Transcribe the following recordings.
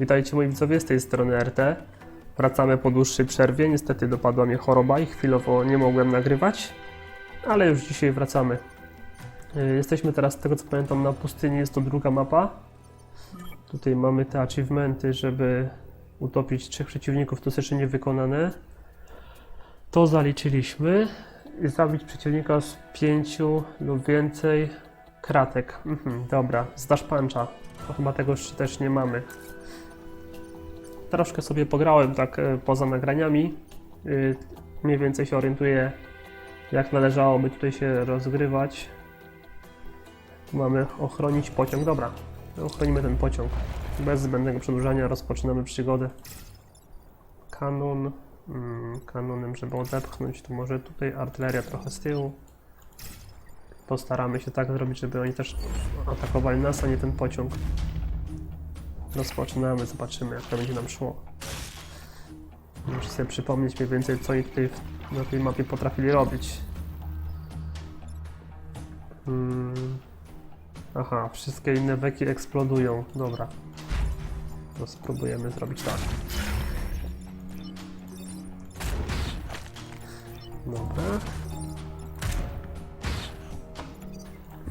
Witajcie moi widzowie z tej strony RT. Wracamy po dłuższej przerwie. Niestety dopadła mnie choroba i chwilowo nie mogłem nagrywać, ale już dzisiaj wracamy. Y, Jesteśmy teraz, z tego co pamiętam, na pustyni. Jest to druga mapa. Tutaj mamy te achievementy, żeby utopić trzech przeciwników. To jeszcze niewykonane. To zaliczyliśmy. Zabić przeciwnika z pięciu lub więcej kratek. Mhm, dobra, zdasz puncha. To chyba tego jeszcze też nie mamy. Troszkę sobie pograłem tak e, poza nagraniami. Y, Mniej więcej się orientuję, jak należałoby tutaj się rozgrywać. Tu mamy ochronić pociąg. Dobra, ochronimy ten pociąg. Bez zbędnego przedłużania rozpoczynamy przygodę. Kanon. Mm, kanonem, żeby odepchnąć, to może tutaj artyleria trochę z tyłu. Postaramy się tak zrobić, żeby oni też atakowali nas, a nie ten pociąg. Rozpoczynamy, zobaczymy jak to będzie nam szło. Muszę sobie przypomnieć mniej więcej co oni tutaj na tej mapie potrafili robić. Hmm. Aha, wszystkie inne beki eksplodują. Dobra. To spróbujemy zrobić tak. Dobra.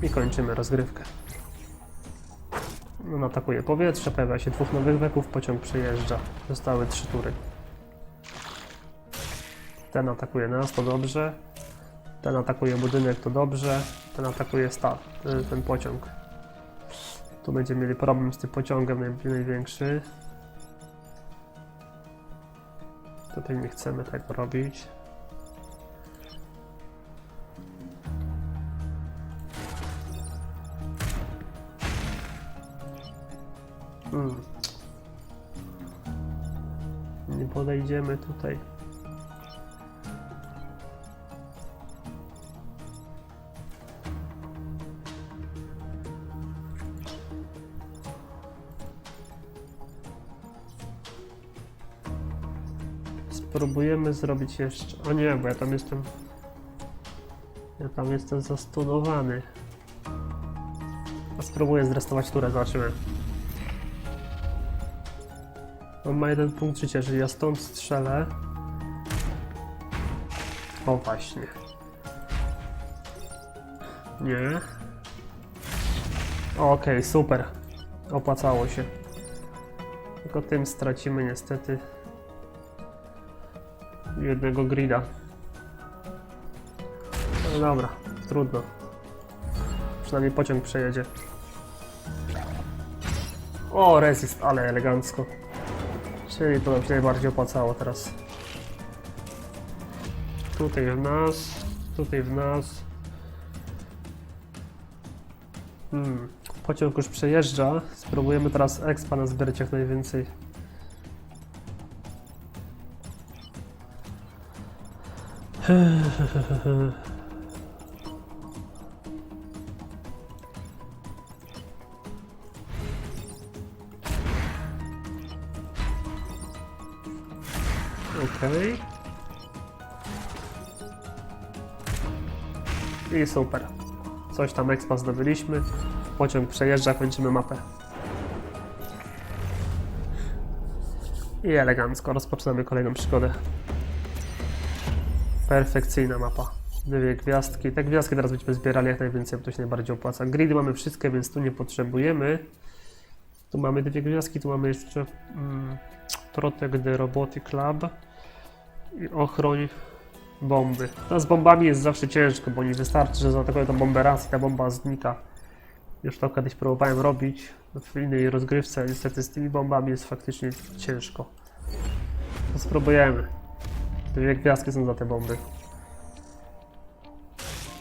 I kończymy rozgrywkę. On atakuje powietrze, pojawia się dwóch nowych weków, pociąg przejeżdża. Zostały trzy tury. Ten atakuje nas, to dobrze. Ten atakuje budynek, to dobrze. Ten atakuje sta, y, ten pociąg. Tu będziemy mieli problem z tym pociągiem naj, największy. Tutaj nie chcemy tego robić. Hmm. Nie podejdziemy tutaj. Spróbujemy zrobić jeszcze. O nie, bo ja tam jestem. Ja tam jestem zastunowany. Spróbuję zrestować turę, zobaczymy. On ma jeden punkt życia, jeżeli ja stąd strzelę. O właśnie. Nie. Okej, super. Opłacało się. Tylko tym stracimy niestety jednego grida. No dobra, trudno. Przynajmniej pociąg przejedzie. O, resist, ale elegancko. Czyli to nam się najbardziej opłacało teraz. Tutaj w nas, tutaj w nas. Hmm. Pociąg już przejeżdża. Spróbujemy teraz expa na zbierać jak najwięcej. Okej. I super. Coś tam expa zdobyliśmy. Pociąg przejeżdża, kończymy mapę. I elegancko rozpoczynamy kolejną przygodę. Perfekcyjna mapa. Dwie gwiazdki. Te gwiazdki teraz będziemy zbierali jak najwięcej, bo to się najbardziej opłaca. Gridy mamy wszystkie, więc tu nie potrzebujemy. Tu mamy dwie gwiazdki, tu mamy jeszcze mm, Protect the i ochroń bomby. No z bombami jest zawsze ciężko, bo nie wystarczy, że zaatakują tą bombę raz i ta bomba znika. Już to kiedyś próbowałem robić w innej rozgrywce, niestety z tymi bombami jest faktycznie ciężko. To spróbujemy. Dwie gwiazdki są za te bomby.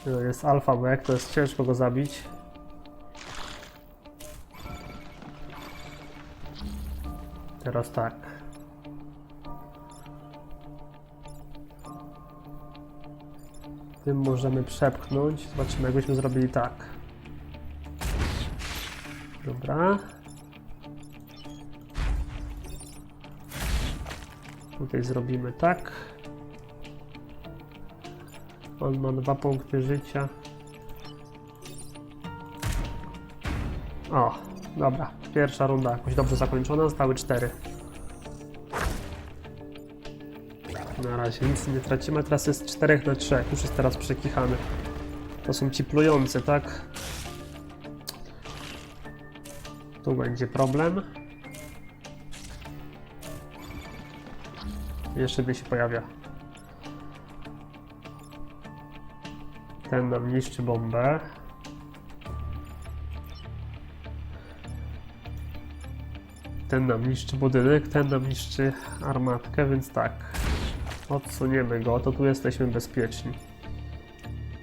To jest alfa back, to jest ciężko go zabić. Teraz tak. Tym możemy przepchnąć. Zobaczymy, jakbyśmy zrobili tak. Dobra. Tutaj zrobimy tak. On ma dwa punkty życia. O, Dobra, pierwsza runda jakoś dobrze zakończona, zostały cztery. Na razie nic nie tracimy, teraz jest 4 na 3, już jest teraz przekichany. To są ci plujące, tak? Tu będzie problem. Jeszcze gdzieś się pojawia. Ten nam niszczy bombę. Ten nam niszczy budynek, ten nam niszczy armatkę, więc tak. Odsuniemy go, to tu jesteśmy bezpieczni.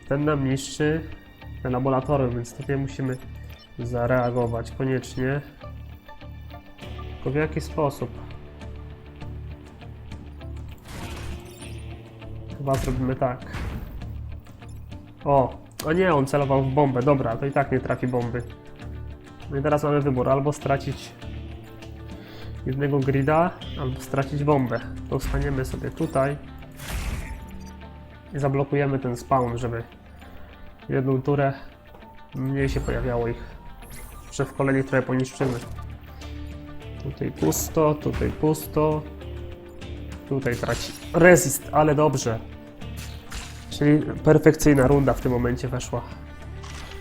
Ten nam niszczy laboratorium, więc tutaj musimy zareagować koniecznie. Tylko w jaki sposób? Chyba zrobimy tak. O, a nie, on celował w bombę. Dobra, to i tak nie trafi bomby. No i teraz mamy wybór, albo stracić jednego grida, albo stracić bombę. To staniemy sobie tutaj i zablokujemy ten spawn, żeby jedną turę mniej się pojawiało ich. Że w trochę poniszczymy. Tutaj pusto, tutaj pusto. Tutaj traci resist, ale dobrze. Czyli perfekcyjna runda w tym momencie weszła.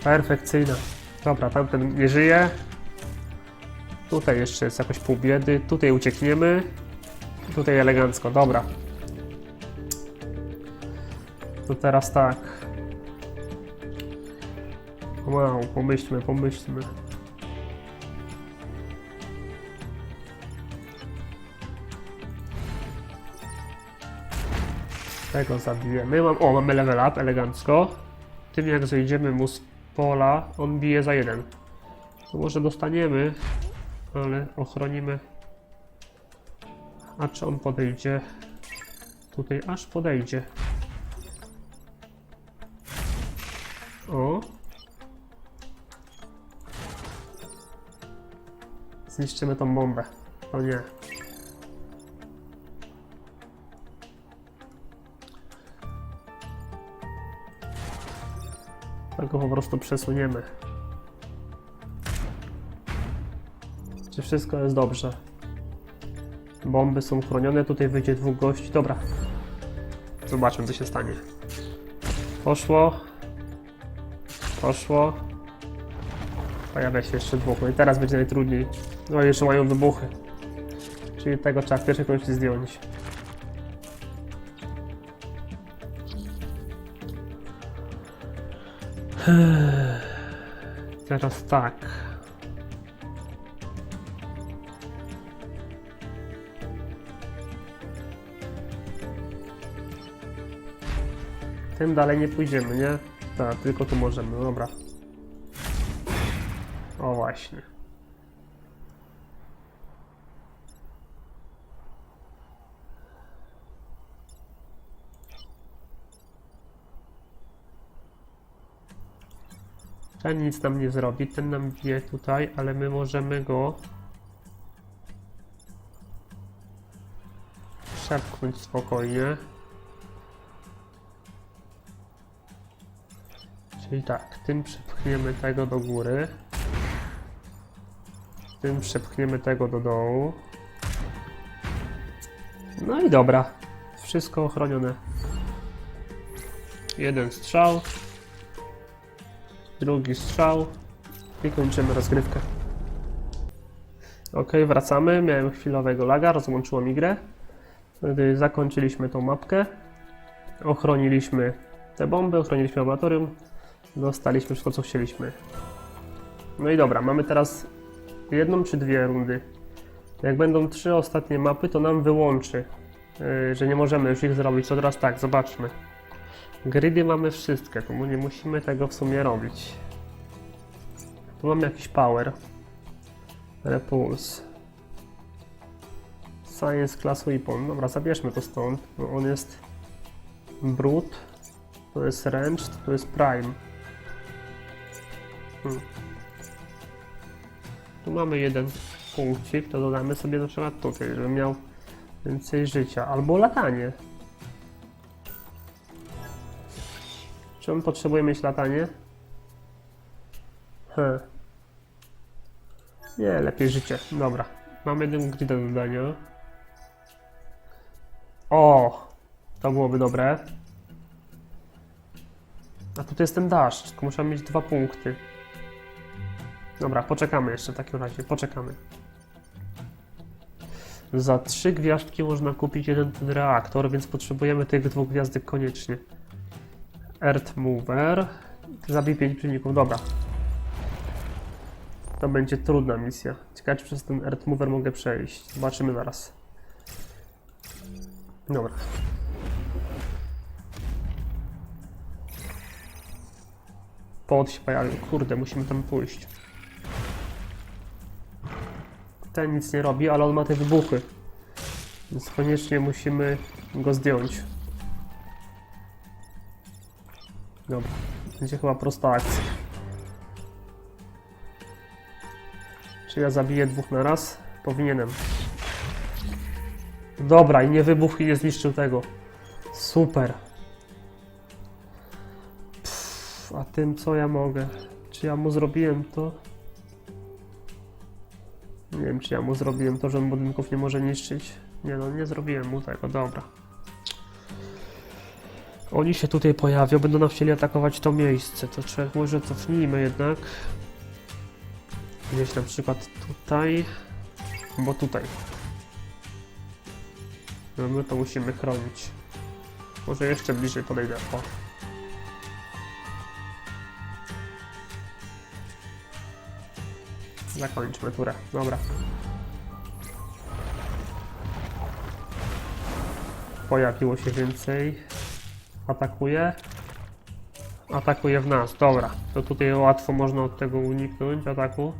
Perfekcyjna. Dobra, tamten nie żyje. Tutaj jeszcze jest jakoś pół biedy. Tutaj uciekniemy. Tutaj elegancko, dobra. To teraz tak. Wow, pomyślmy, pomyślmy. Tego zabijemy. Mam, o, mamy level up, elegancko. Tym jak zejdziemy mu z pola, on bije za jeden. To może dostaniemy, ale ochronimy. A czy on podejdzie? Tutaj aż podejdzie. O. Zniszczymy tą bombę. O nie. Tak go po prostu przesuniemy. Czy wszystko jest dobrze? Bomby są chronione, tutaj wyjdzie dwóch gości. Dobra. Zobaczmy, co się stanie. Poszło. Poszło. Pojawia się jeszcze dwóch. No i teraz będzie najtrudniej. No i jeszcze mają wybuchy. Czyli tego trzeba w pierwszej kolejności zdjąć. Teraz tak. Tym dalej nie pójdziemy, nie? Tak, tylko tu możemy, dobra. O właśnie. Ten nic nam nie zrobi, ten nam bije tutaj, ale my możemy go szepchnąć spokojnie. Czyli tak, tym przepchniemy tego do góry. Tym przepchniemy tego do dołu. No i dobra. Wszystko ochronione. Jeden strzał. Drugi strzał. I kończymy rozgrywkę. Ok, wracamy. Miałem chwilowego laga, rozłączyło mi grę. Wtedy zakończyliśmy tą mapkę. Ochroniliśmy te bomby, ochroniliśmy laboratorium. Dostaliśmy wszystko, co chcieliśmy. No i dobra, mamy teraz jedną czy dwie rundy. Jak będą trzy ostatnie mapy, to nam wyłączy, yy, że nie możemy już ich zrobić. To teraz tak, zobaczmy. Gridy mamy wszystkie, to nie musimy tego w sumie robić. Tu mamy jakiś power. Repulse. Science Class Weapon. Dobra, zabierzmy to stąd, bo on jest brute. To jest ranged, to jest prime. Hmm. Tu mamy jeden punkcik, to dodamy sobie na przykład tutaj, żeby miał więcej życia. Albo latanie. On potrzebuje mieć latanie? He. Nie, lepiej życie. Dobra. Mamy jeden grid do dodania. O! To byłoby dobre. A tutaj jest ten dash, tylko muszę mieć dwa punkty. Dobra, poczekamy jeszcze w takim razie, poczekamy. Za trzy gwiazdki można kupić jeden ten reaktor, więc potrzebujemy tych dwóch gwiazdek koniecznie. Earth Mover. Zabij pięć przeciwników, dobra. To będzie trudna misja. Ciekawe, czy przez ten Earth Mover mogę przejść. Zobaczymy zaraz. Dobra. Pod się pojawił. Kurde, musimy tam pójść. Ten nic nie robi, ale on ma te wybuchy. Więc koniecznie musimy go zdjąć. Dobra. Będzie chyba prosta akcja. Czy ja zabiję dwóch na raz? Powinienem. Dobra, i nie wybuchł i nie zniszczył tego. Super. Pff, a tym co ja mogę? Czy ja mu zrobiłem to? Nie wiem, czy ja mu zrobiłem to, że budynków nie może niszczyć. Nie no, nie zrobiłem mu tego, dobra. Oni się tutaj pojawią, będą nam chcieli atakować to miejsce. To trzeba, może cofnijmy jednak. Gdzieś na przykład tutaj, albo tutaj. No my to musimy chronić. Może jeszcze bliżej podejdę. O. Zakończmy turę. Dobra. Pojawiło się więcej. Atakuje. Atakuje w nas. Dobra. To tutaj łatwo można od tego uniknąć ataku.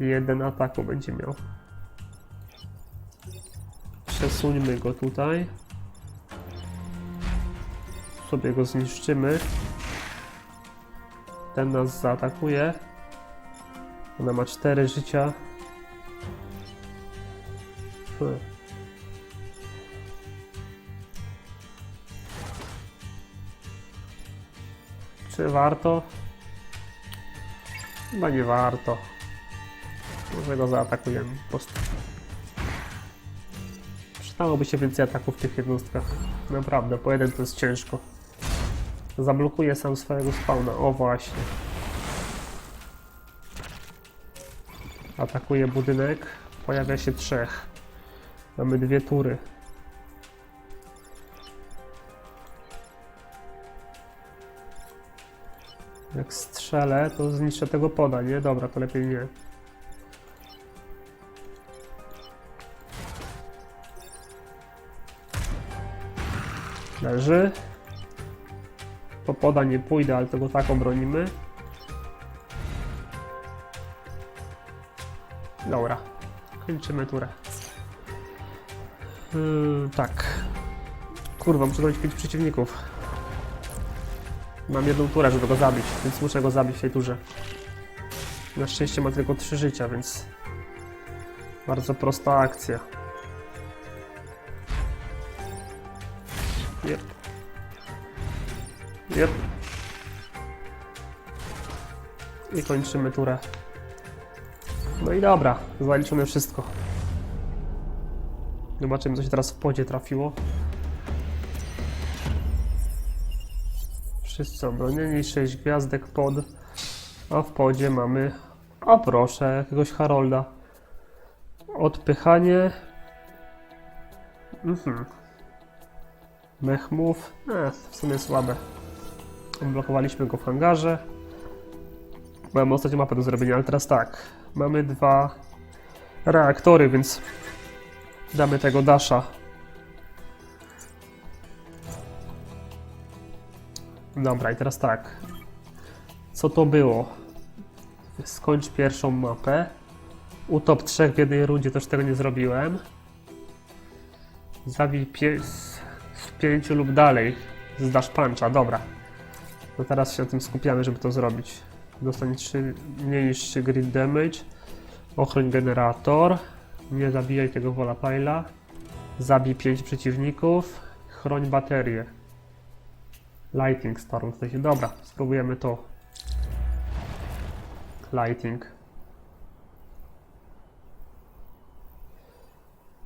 Jeden ataku będzie miał. Przesuńmy go tutaj. Sobie go zniszczymy. Ten nas zaatakuje. Ona ma 4 życia. Czy warto? Chyba nie warto. Może go zaatakujemy po prostu. Przydałoby się więcej ataków w tych jednostkach. Naprawdę, po jeden to jest ciężko. Zablokuje sam swojego spawna. O właśnie. Atakuje budynek. Pojawia się trzech. Mamy dwie tury. Jak strzelę, to zniszczę tego poda, nie? Dobra, to lepiej nie. Leży. Po poda nie pójdę, ale tego tak obronimy. Dobra. Kończymy turę. Yy, tak. Kurwa, muszę zrobić 5 przeciwników. Mam jedną turę, żeby go zabić, więc muszę go zabić w tej turze. Na szczęście ma tylko 3 życia, więc... Bardzo prosta akcja. Jep. Jep. I kończymy turę. No i dobra, zaliczone wszystko. Zobaczymy, co się teraz w podzie trafiło. Wszyscy obronieni, 6 gwiazdek pod. A w podzie mamy, o proszę, jakiegoś Harolda. Odpychanie. Mhm. Mechmów. E, w sumie słabe. Blokowaliśmy go w hangarze. Mamy ostatnią mapę do zrobienia, ale teraz tak. Mamy dwa reaktory, więc damy tego dasha. Dobra, i teraz tak. Co to było? Skończ pierwszą mapę. Utop trzech w jednej rundzie, też tego nie zrobiłem. Zabij pie z pięciu lub dalej. Z dash puncha, dobra. No teraz się na tym skupiamy, żeby to zrobić. Dostanie 3, mniej niż 3 grid damage. Ochroń generator. Nie zabijaj tego volatile'a. Zabij 5 przeciwników. Chroń baterię. Lighting Storm w sensie. Dobra, spróbujemy to. Lighting.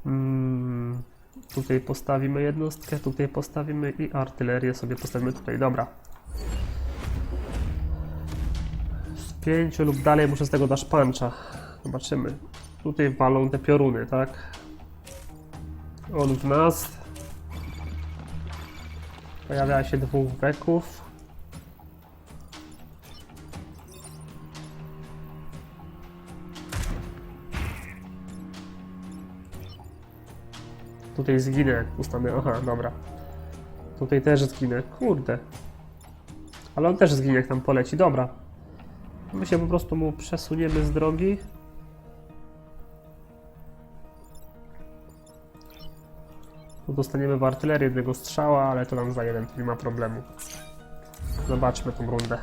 Mm, tutaj postawimy jednostkę, tutaj postawimy i artylerię sobie postawimy tutaj. Dobra. Z pięciu lub dalej muszę z tego dać pancza. Zobaczymy. Tutaj walą te pioruny, tak? On w nas. Pojawia się dwóch weków. Tutaj zginę, jak ustanę. Aha, dobra. Tutaj też zginę. Kurde. Ale on też zginie, jak tam poleci. Dobra. My się po prostu mu przesuniemy z drogi. Dostaniemy w artylerię jednego strzała, ale to nam za jeden, nie ma problemu. Zobaczmy tą rundę.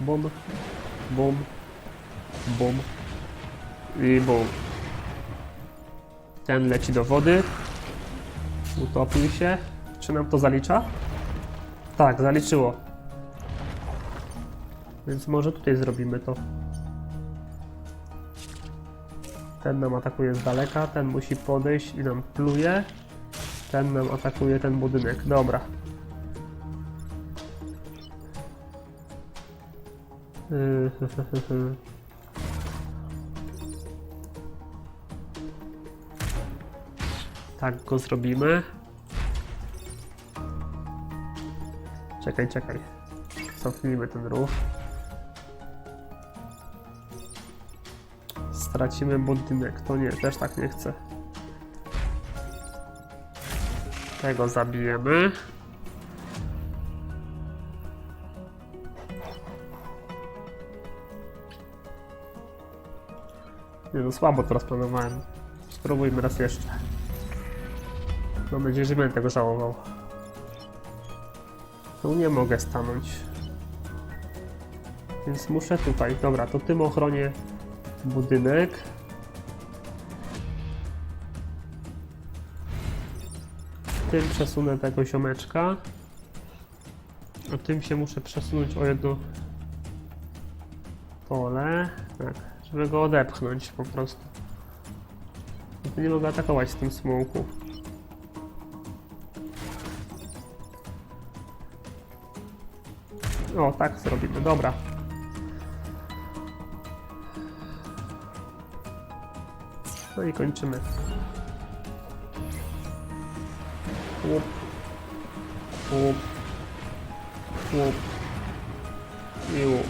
Bum, bum, bum i bum. Ten leci do wody. Utopił się. Czy nam to zalicza? Tak, zaliczyło. Więc może tutaj zrobimy to. Ten nam atakuje z daleka, ten musi podejść i nam pluje. Ten nam atakuje ten budynek. Dobra. Tak go zrobimy. Czekaj, czekaj. Cofnijmy ten ruch. Stracimy budynek. To nie, też tak nie chcę. Tego zabijemy. Nie no, słabo to rozplanowałem. Spróbujmy raz jeszcze. Mam nadzieję, że będę tego żałował. Tu nie mogę stanąć. Więc muszę tutaj. Dobra, to tym ochronię budynek. Tym przesunę tego ziomeczka. A tym się muszę przesunąć o jedno pole. Tak, żeby go odepchnąć po prostu. Nie mogę atakować z tym smoku. O, tak zrobimy, dobra. No i kończymy. Łup. Łup. Łup. I łup.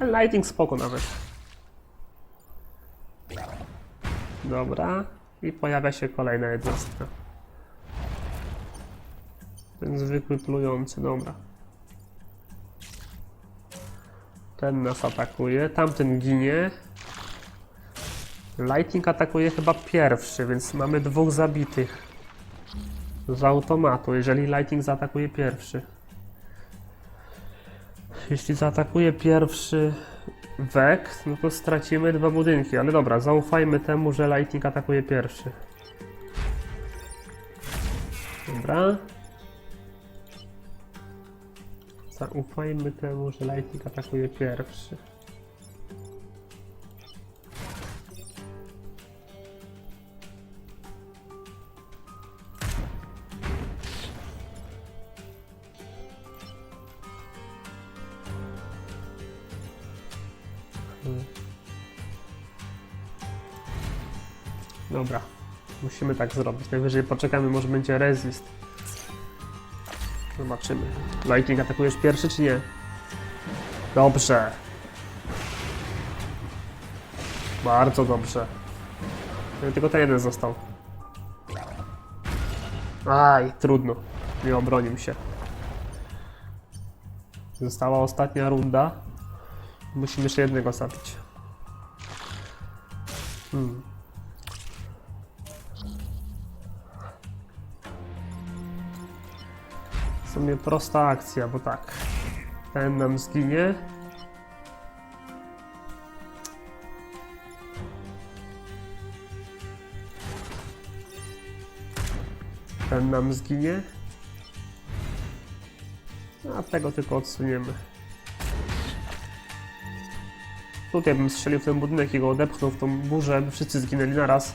Lighting spoko nawet. Dobra. I pojawia się kolejna jednostka. Ten zwykły plujący, dobra. Ten nas atakuje, tamten ginie. Lightning atakuje chyba pierwszy, więc mamy dwóch zabitych. Z automatu, jeżeli Lightning zaatakuje pierwszy. Jeśli zaatakuje pierwszy Wek, no to stracimy dwa budynki, ale dobra, zaufajmy temu, że Lightning atakuje pierwszy. Dobra. Zaufajmy temu, że Lightning atakuje pierwszy. Musimy tak zrobić. Najwyżej poczekamy, może będzie resist. Zobaczymy. Lightning atakujesz pierwszy czy nie? Dobrze. Bardzo dobrze. Tylko ten jeden został. Aj, trudno. Nie obronił się. Została ostatnia runda. Musimy jeszcze jednego zabić. Hmm. Sumie prosta akcja, bo tak. Ten nam zginie. Ten nam zginie. A tego tylko odsuniemy. Tutaj bym strzelił w ten budynek i go odepchnął w tą burzę, by wszyscy zginęli naraz.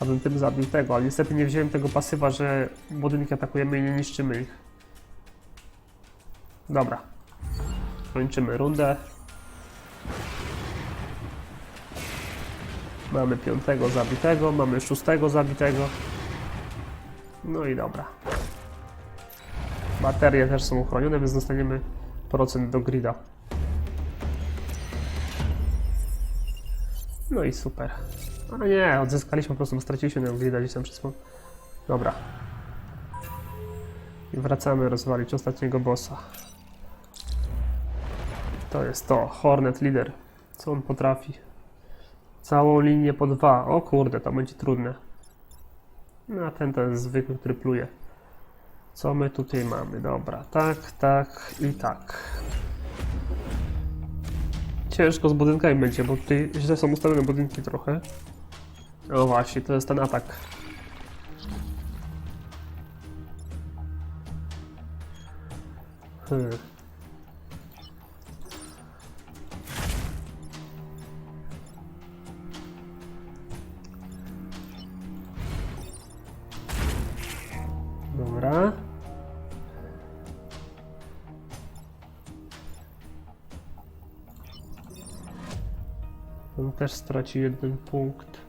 abym tym zabił tego, ale niestety nie wziąłem tego pasywa, że budynki atakujemy i nie niszczymy ich. Dobra. Kończymy rundę. Mamy piątego zabitego, mamy szóstego zabitego. No i dobra. Baterie też są uchronione, więc dostaniemy procent do grida. No i super. A nie, odzyskaliśmy po prostu, straciliśmy tego grida gdzieś tam przez Dobra. I wracamy rozwalić ostatniego bossa. To jest to, Hornet Leader. Co on potrafi? Całą linię po dwa. O kurde, to będzie trudne. No a ten to jest zwykły, który pluje. Co my tutaj mamy? Dobra, tak, tak i tak. Ciężko z budynkami będzie, bo tutaj źle są ustawione budynki trochę. O właśnie, to jest ten atak. Hmm. Straci jeden punkt.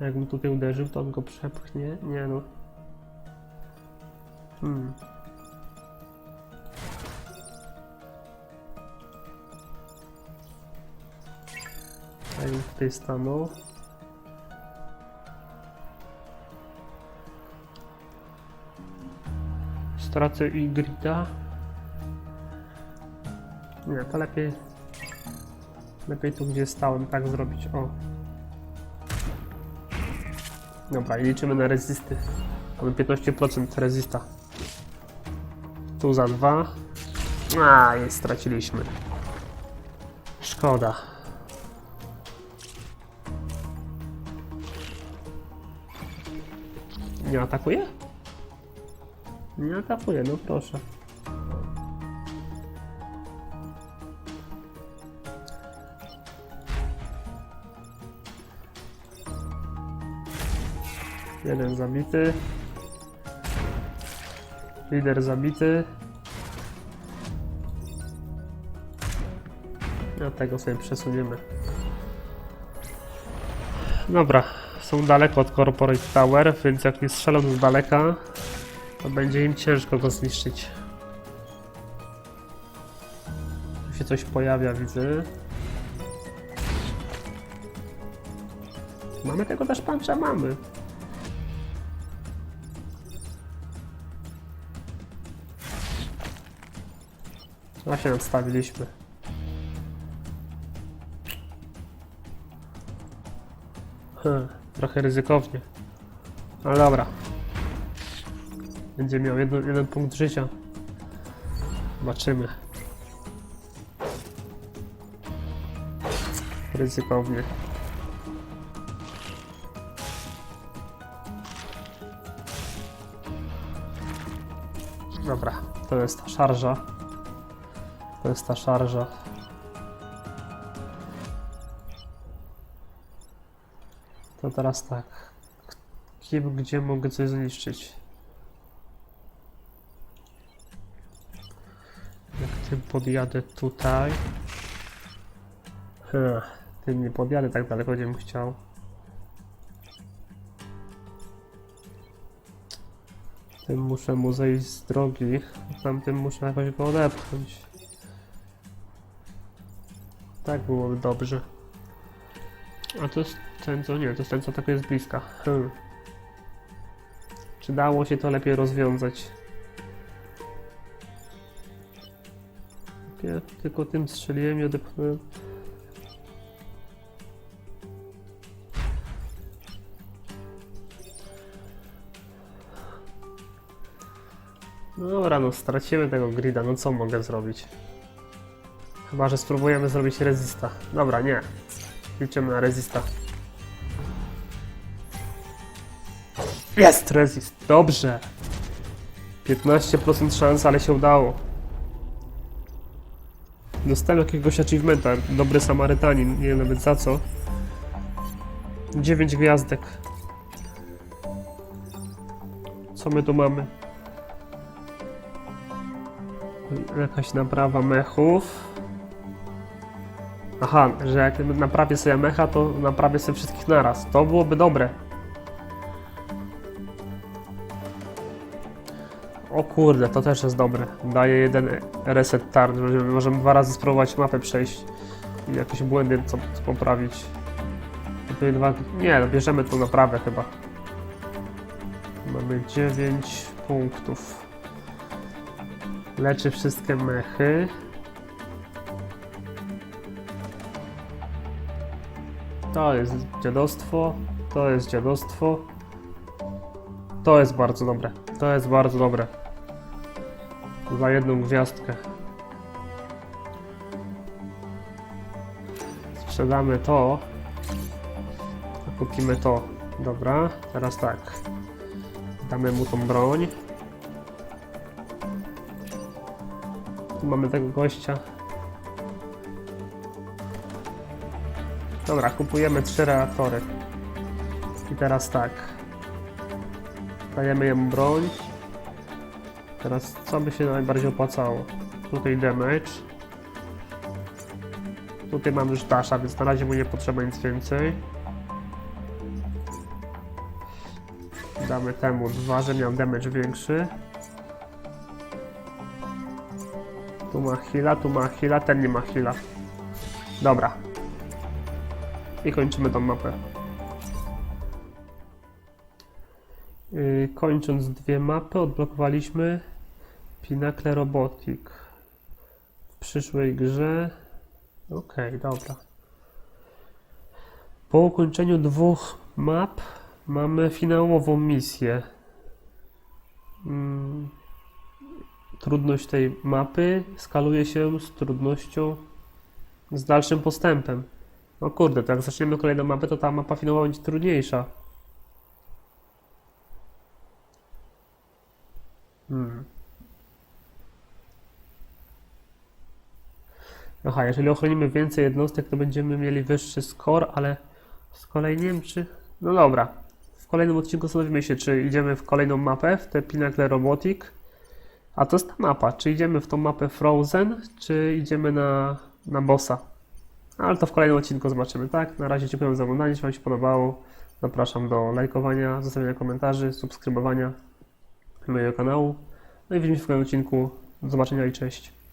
A jakbym tutaj uderzył, to on go przepchnie? Nie no. Hmm. Jakbym tutaj stanął? Stracę i grida. Nie, to lepiej. Lepiej tu gdzie stałem, tak zrobić. O. Dobra, i liczymy na rezysty. Mamy 15% rezista. Tu za dwa. A, i straciliśmy. Szkoda. Nie atakuje? Nie atakuje, no proszę. Jeden zabity. Lider zabity. A tego sobie przesuniemy. Dobra, są daleko od Corporate Tower, więc jak nie strzelą z daleka, to będzie im ciężko go zniszczyć. Tu się coś pojawia, widzę. Mamy tego też pancza? Mamy. Właśnie nadstawiliśmy. Hmm, trochę ryzykownie. Ale dobra. Będzie miał jedno, jeden punkt życia. Zobaczymy. Ryzykownie. Dobra, to jest ta szarża. To jest ta szarża. To teraz tak. Kim, gdzie mogę coś zniszczyć? Jak tym podjadę tutaj. Hmm, tym nie podjadę tak daleko, gdzie bym chciał. Tym muszę mu zejść z drogi, tamtym muszę jakoś go odepchnąć. Tak byłoby dobrze. A to jest ten, co nie, to jest ten, co tak jest bliska. Hmm. Czy dało się to lepiej rozwiązać? Ja tylko tym strzeliłem i odepchnąłem. No dobra, no stracimy tego grida, no co mogę zrobić? Chyba, że spróbujemy zrobić rezista. Dobra, nie. Liczymy na rezista. Jest rezist, dobrze. 15% szans, ale się udało. Dostałem jakiegoś achievementa, dobry Samarytanin, nie wiem nawet za co. 9 gwiazdek. Co my tu mamy? Jakaś naprawa mechów. Aha, że jak naprawię sobie mecha, to naprawię sobie wszystkich naraz. To byłoby dobre. O kurde, to też jest dobre. Daje jeden reset turn. Możemy, dwa razy spróbować mapę przejść i jakieś błędy co, co poprawić. Nie, no bierzemy tu naprawę chyba. Mamy 9 punktów. Leczy wszystkie mechy. To jest dziadostwo. To jest dziadostwo. To jest bardzo dobre. To jest bardzo dobre. Za jedną gwiazdkę. Sprzedamy to. Kupimy to. Dobra, teraz tak. Damy mu tą broń. Tu mamy tego gościa. Dobra, kupujemy trzy reaktory. I teraz tak. Dajemy jemu broń. Teraz co by się najbardziej opłacało? Tutaj damage. Tutaj mamy już dasha, więc na razie mu nie potrzeba nic więcej. Damy temu dwa, że miał damage większy. Tu ma heala, tu ma heala, ten nie ma heala. Dobra. I kończymy tą mapę. Yy, kończąc dwie mapy, odblokowaliśmy Pinnacle Robotic. W przyszłej grze. Okej, dobra. Po ukończeniu dwóch map mamy finałową misję. Mm, Trudność tej mapy skaluje się z trudnością z dalszym postępem. No kurde, to jak zaczniemy kolejną mapę, to ta mapa finałowa będzie trudniejsza. Hmm. Aha, jeżeli ochronimy więcej jednostek, to będziemy mieli wyższy score, ale z kolei nie wiem czy... No dobra. W kolejnym odcinku zastanowimy się, czy idziemy w kolejną mapę, w tę Pinnacle Robotic. A to jest ta mapa. Czy idziemy w tą mapę Frozen, czy idziemy na, na bossa? Ale to w kolejnym odcinku zobaczymy, tak? Na razie dziękuję za oglądanie, jeśli Wam się podobało. Zapraszam do lajkowania, zostawiania komentarzy, subskrybowania mojego kanału. No i widzimy się w kolejnym odcinku. Do zobaczenia i cześć.